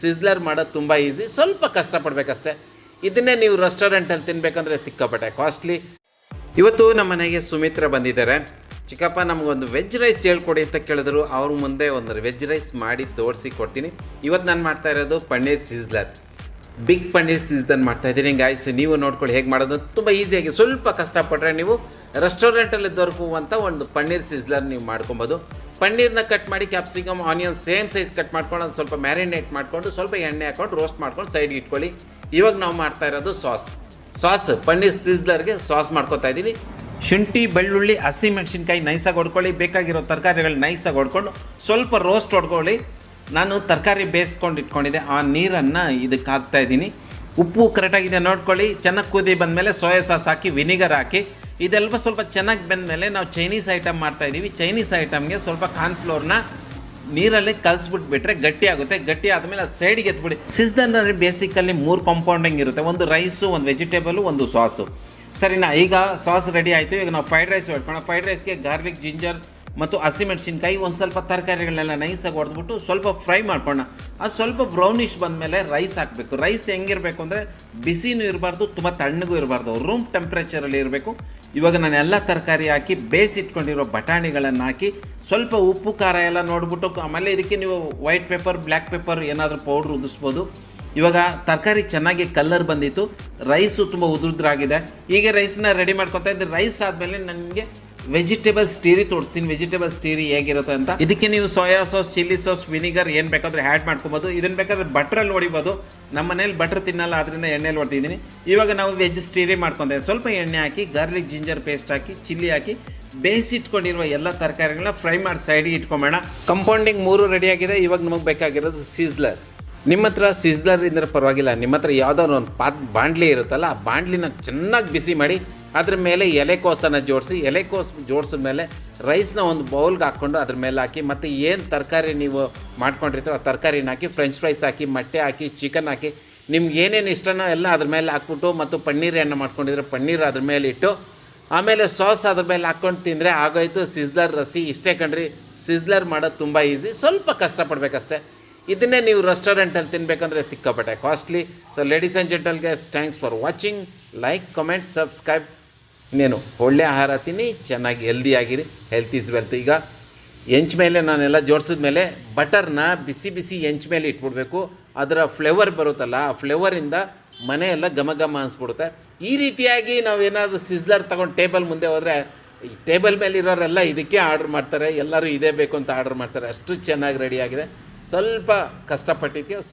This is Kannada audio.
ಸಿಸ್ಲರ್ ಮಾಡೋದು ತುಂಬ ಈಸಿ ಸ್ವಲ್ಪ ಕಷ್ಟಪಡ್ಬೇಕಷ್ಟೇ. ಇದನ್ನೇ ನೀವು ರೆಸ್ಟೋರೆಂಟಲ್ಲಿ ತಿನ್ನಬೇಕಂದ್ರೆ ಸಿಕ್ಕಾಪಟ್ಟೆ ಕಾಸ್ಟ್ಲಿ ಇವತ್ತು ನಮ್ಮ ಮನೆಗೆ ಸುಮಿತ್ರ ಬಂದಿದ್ದಾರೆ. ಚಿಕ್ಕಪ್ಪ, ನಮಗೊಂದು ವೆಜ್ ರೈಸ್ ಹೇಳ್ಕೊಡಿ ಅಂತ ಕೇಳಿದ್ರು. ಅವ್ರ ಮುಂದೆ ಒಂದು ವೆಜ್ ರೈಸ್ ಮಾಡಿ ತೋರಿಸಿ ಕೊಡ್ತೀನಿ. ಇವತ್ತು ನಾನು ಮಾಡ್ತಾ ಇರೋದು paneer sizzler big paneer season ಮಾಡ್ತಾ ಇದ್ದೀನಿ ಗಾಯ್ಸ್ ನೀವು ನೋಡ್ಕೊಳ್ಳಿ ಹೇಗೆ ಮಾಡೋದು. ತುಂಬ ಈಸಿಯಾಗಿ ಸ್ವಲ್ಪ ಕಷ್ಟಪಟ್ಟರೆ ನೀವು ರೆಸ್ಟೋರೆಂಟಲ್ಲಿ ದೊರಕುವಂಥ ಒಂದು ಪನ್ನೀರ್ ಸಿಸ್ಲರ್ ನೀವು ಮಾಡ್ಕೊಬೋದು. ಪನ್ನೀರ್ನ ಕಟ್ ಮಾಡಿ capsicum onion same size cut ಮಾಡ್ಕೊಂಡು ಅದು ಸ್ವಲ್ಪ ಮ್ಯಾರಿನೇಟ್ ಮಾಡಿಕೊಂಡು ಸ್ವಲ್ಪ ಎಣ್ಣೆ ಹಾಕೊಂಡು ರೋಸ್ಟ್ ಮಾಡ್ಕೊಂಡು ಸೈಡ್ಗೆ ಇಟ್ಕೊಳ್ಳಿ. ಇವಾಗ ನಾವು ಮಾಡ್ತಾ ಇರೋದು ಸಾಸ್ ಸಾಸ್ ಪನ್ನೀರ್ ಸಿಸ್ಲರ್ಗೆ ಸಾಸ್ ಮಾಡ್ಕೊತಾ ಇದ್ದೀನಿ. ಶುಂಠಿ, ಬೆಳ್ಳುಳ್ಳಿ, ಹಸಿ ಮೆಣಸಿನ್ಕಾಯಿ ನೈಸಾಗಿ ಹೊಡ್ಕೊಳ್ಳಿ ಬೇಕಾಗಿರೋ ತರಕಾರಿಗಳು ನೈಸಾಗಿ ಹೊಡ್ಕೊಂಡು ಸ್ವಲ್ಪ ರೋಸ್ಟ್ ಹೊಡ್ಕೊಳ್ಳಿ ನಾನು ತರಕಾರಿ ಬೇಯಿಸ್ಕೊಂಡು ಇಟ್ಕೊಂಡಿದ್ದೆ. ಆ ನೀರನ್ನು ಇದಕ್ಕೆ ಹಾಕ್ತಾ ಇದ್ದೀನಿ. ಉಪ್ಪು ಕರೆಕ್ಟಾಗಿದೆ ನೋಡ್ಕೊಳ್ಳಿ. ಚೆನ್ನಾಗಿ ಕುದಿ ಬಂದಮೇಲೆ ಸೋಯಾ ಸಾಸ್ ಹಾಕಿ ವಿನಿಗರ್ ಹಾಕಿ. ಇದೆಲ್ಲ ಸ್ವಲ್ಪ ಚೆನ್ನಾಗಿ ಬಂದಮೇಲೆ ನಾವು ಚೈನೀಸ್ ಐಟಮ್ ಮಾಡ್ತಾ ಇದ್ದೀವಿ. ಚೈನೀಸ್ ಐಟಮ್ಗೆ ಸ್ವಲ್ಪ ಕಾರ್ನ್ಫ್ಲೋರ್ನ ನೀರಲ್ಲಿ ಕಲಿಸ್ಬಿಟ್ಬಿಟ್ರೆ ಗಟ್ಟಿ ಆಗುತ್ತೆ. ಗಟ್ಟಿ ಆದಮೇಲೆ ಸೈಡ್ಗೆ ಎತ್ಬಿಡಿ. ಸಿಸ್ದನ್ ಅಂದರೆ ಬೇಸಿಕಲ್ಲಿ ಮೂರು ಕಾಂಪೌಂಡಿಂಗ್ ಇರುತ್ತೆ. ಒಂದು ರೈಸು ಒಂದು ವೆಜಿಟೇಬಲು ಒಂದು ಸಾಸು ಸರಿನಾ? ಈಗ ಸಾಸ್ ರೆಡಿ ಆಯಿತು. ಈಗ ನಾವು ಫ್ರೈಡ್ ರೈಸ್ ಹೊಡ್ಕೋಣ ಫ್ರೈಡ್ ರೈಸ್ಗೆ ಗಾರ್ಲಿಕ್ ಜಿಂಜರ್ ಮತ್ತು ಹಸಿಮೆಣಸಿನ್ಕಾಯಿ ಒಂದು ಸ್ವಲ್ಪ ತರಕಾರಿಗಳನ್ನೆಲ್ಲ ನೈಸಾಗಿ ಹೊಡೆದ್ಬಿಟ್ಟು ಸ್ವಲ್ಪ ಫ್ರೈ ಮಾಡ್ಕೊಳ್ಳೋಣ. ಅದು ಸ್ವಲ್ಪ ಬ್ರೌನಿಷ್ ಬಂದಮೇಲೆ ರೈಸ್ ಹಾಕಬೇಕು. ರೈಸ್ ಹೆಂಗಿರಬೇಕು ಅಂದರೆ ಬಿಸಿನೂ ಇರಬಾರ್ದು, ತುಂಬ ತಣ್ಣಗೂ ಇರಬಾರ್ದು. ರೂಮ್ ಟೆಂಪ್ರೇಚರಲ್ಲಿ ಇರಬೇಕು. ಇವಾಗ ನಾನು ಎಲ್ಲ ತರಕಾರಿ ಹಾಕಿ ಬೇಯಿಸಿಟ್ಕೊಂಡಿರೋ ಬಟಾಣಿಗಳನ್ನು ಹಾಕಿ ಸ್ವಲ್ಪ ಉಪ್ಪು, ಖಾರ ಎಲ್ಲ ನೋಡ್ಬಿಟ್ಟು ಆಮೇಲೆ ಇದಕ್ಕೆ ನೀವು ವೈಟ್ ಪೇಪರ್ ಬ್ಲ್ಯಾಕ್ ಪೇಪರ್ ಏನಾದರೂ ಪೌಡ್ರ್ ಉದಿಸ್ಬೋದು. ಇವಾಗ ತರಕಾರಿ ಚೆನ್ನಾಗಿ ಕಲರ್ ಬಂದಿತ್ತು. ರೈಸು ತುಂಬ ಉದುರುದ್ರಾಗಿದೆ. ಹೀಗೆ ರೈಸ್ನ ರೆಡಿ ಮಾಡ್ಕೊತಾ ಇದ್ದೆ. ರೈಸ್ ಆದಮೇಲೆ ನನಗೆ ವೆಜಿಟೇಬಲ್ ಸ್ಟೀರಿ ತೋರಿಸ್ತೀನಿ. ವೆಜಿಟೇಬಲ್ ಸ್ಟೀರಿ ಹೇಗಿರುತ್ತೆ ಅಂತ. ಇದಕ್ಕೆ ನೀವು soya sauce chilli sauce vinegar ಏನು ಬೇಕಾದ್ರೆ ಆ್ಯಡ್ ಮಾಡ್ಕೊಬೋದು. ಇದನ್ನು ಬೇಕಾದ್ರೆ ಬಟ್ರಲ್ಲಿ ಹೊಡಿಬೋದು ನಮ್ಮ ಮನೇಲಿ ಬಟ್ರ್ ತಿನ್ನಲ್ಲ ಅದರಿಂದ ಎಣ್ಣೆಲಿ ಹೊಡ್ತಿದ್ದೀನಿ ಇವಾಗ ನಾವು ವೆಜ್ ಸ್ಟೀರಿ ಮಾಡ್ಕೊಂಡೆ. ಸ್ವಲ್ಪ ಎಣ್ಣೆ ಹಾಕಿ ಗಾರ್ಲಿಕ್ ಜಿಂಜರ್ ಪೇಸ್ಟ್ ಹಾಕಿ ಚಿಲ್ಲಿ ಹಾಕಿ ಬೇಯಿಸಿಟ್ಕೊಂಡಿರುವ ಎಲ್ಲ ತರಕಾರಿಗಳನ್ನ ಫ್ರೈ ಮಾಡಿ ಸೈಡಿಗೆ ಇಟ್ಕೊಂಬೇಡ. ಕಂಪೌಂಡಿಂಗ್ ಮೂರು ರೆಡಿ ಆಗಿದೆ. ಇವಾಗ ನಮಗೆ ಬೇಕಾಗಿರೋದು ಸೀಸ್ಲರ್ ನಿಮ್ಮ ಹತ್ರ ಸಿಸ್ಲರ್ ಇದ್ರೆ ಪರವಾಗಿಲ್ಲ. ನಿಮ್ಮ ಹತ್ರ ಯಾವುದಾದ್ರು ಒಂದು ಪಾತ್ ಬಾಂಡ್ಲಿ ಇರುತ್ತಲ್ಲ, ಆ ಬಾಂಡ್ಲಿನ ಚೆನ್ನಾಗಿ ಬಿಸಿ ಮಾಡಿ, ಅದ್ರ ಮೇಲೆ ಎಲೆಕೋಸನ್ನು ಜೋಡಿಸಿ ಎಲೆಕೋಸ್ ಜೋಡಿಸಿದ ಮೇಲೆ ರೈಸ್ನ ಒಂದು ಬೌಲ್ಗೆ ಹಾಕ್ಕೊಂಡು ಅದ್ರ ಮೇಲೆ ಹಾಕಿ, ಮತ್ತು ಏನು ತರಕಾರಿ ನೀವು ಮಾಡ್ಕೊಂಡಿರ್ತೀರೋ ಆ ತರಕಾರಿನ ಹಾಕಿ ಫ್ರೆಂಚ್ ಫ್ರೈಸ್ ಹಾಕಿ, ಮೊಟ್ಟೆ ಹಾಕಿ ಚಿಕನ್ ಹಾಕಿ, ನಿಮ್ಗೆ ಏನೇನು ಇಷ್ಟನೋ ಎಲ್ಲ ಅದ್ರ ಮೇಲೆ ಹಾಕ್ಬಿಟ್ಟು, ಮತ್ತು ಪನ್ನೀರ್ ಎಣ್ಣೆ ಮಾಡ್ಕೊಂಡಿದ್ರೆ ಪನ್ನೀರ್ ಅದ್ರ ಮೇಲೆ ಇಟ್ಟು, ಆಮೇಲೆ ಸಾಸ್ ಅದ್ರ ಮೇಲೆ ಹಾಕ್ಕೊಂಡು ತಿಂದರೆ ಆಗೋಯ್ತು. ಸಿಸ್ಲರ್ ರಸಿ ಇಷ್ಟೇ ಕಣ್ರಿ. ಸಿಸ್ಲರ್ ಮಾಡೋದು ತುಂಬ ಈಸಿ ಸ್ವಲ್ಪ ಕಷ್ಟಪಡಬೇಕಷ್ಟೇ. ಇದನ್ನೇ ನೀವು ರೆಸ್ಟೋರೆಂಟಲ್ಲಿ ತಿನ್ನಬೇಕಂದ್ರೆ ಸಿಕ್ಕಾಪಟ್ಟೆ costly so ladies and ಜೆಂಟಲ್ಗೆ thanks for watching like comment subscribe ಇನ್ನೇನು, ಒಳ್ಳೆ ಆಹಾರ ತಿನ್ನಿ, ಚೆನ್ನಾಗಿ ಹೆಲ್ದಿ ಆಗಿರಿ ಹೆಲ್ತ್ ಈಸ್ ವೆಲ್ತ್ ಈಗ ಎಂಚ್ ಮೇಲೆ ನಾನೆಲ್ಲ ಜೋಡಿಸಿದ ಮೇಲೆ ಬಟರ್ನ ಬಿಸಿ ಬಿಸಿ ಎಂಚ್ ಮೇಲೆ ಇಟ್ಬಿಡ್ಬೇಕು. ಅದರ ಫ್ಲೇವರ್ ಬರುತ್ತಲ್ಲ, ಆ ಫ್ಲೇವರಿಂದ ಮನೆ ಎಲ್ಲ ಘಮ ಘಮ ಅನಿಸ್ಬಿಡುತ್ತೆ. ಈ ರೀತಿಯಾಗಿ ನಾವು ಏನಾದರೂ ಸಿಸ್ಲರ್ ತೊಗೊಂಡು ಟೇಬಲ್ ಮುಂದೆ ಹೋದರೆ, ಈ ಟೇಬಲ್ ಮೇಲೆ ಇರೋರೆಲ್ಲ ಇದಕ್ಕೆ ಆರ್ಡ್ರ್ ಮಾಡ್ತಾರೆ, ಎಲ್ಲರೂ ಇದೇ ಬೇಕು ಅಂತ ಆರ್ಡ್ರ್ ಮಾಡ್ತಾರೆ. ಅಷ್ಟು ಚೆನ್ನಾಗಿ ರೆಡಿಯಾಗಿದೆ ಸ್ವಲ್ಪ ಕಷ್ಟಪಟ್ಟಿದ್ದಕ್ಕೆ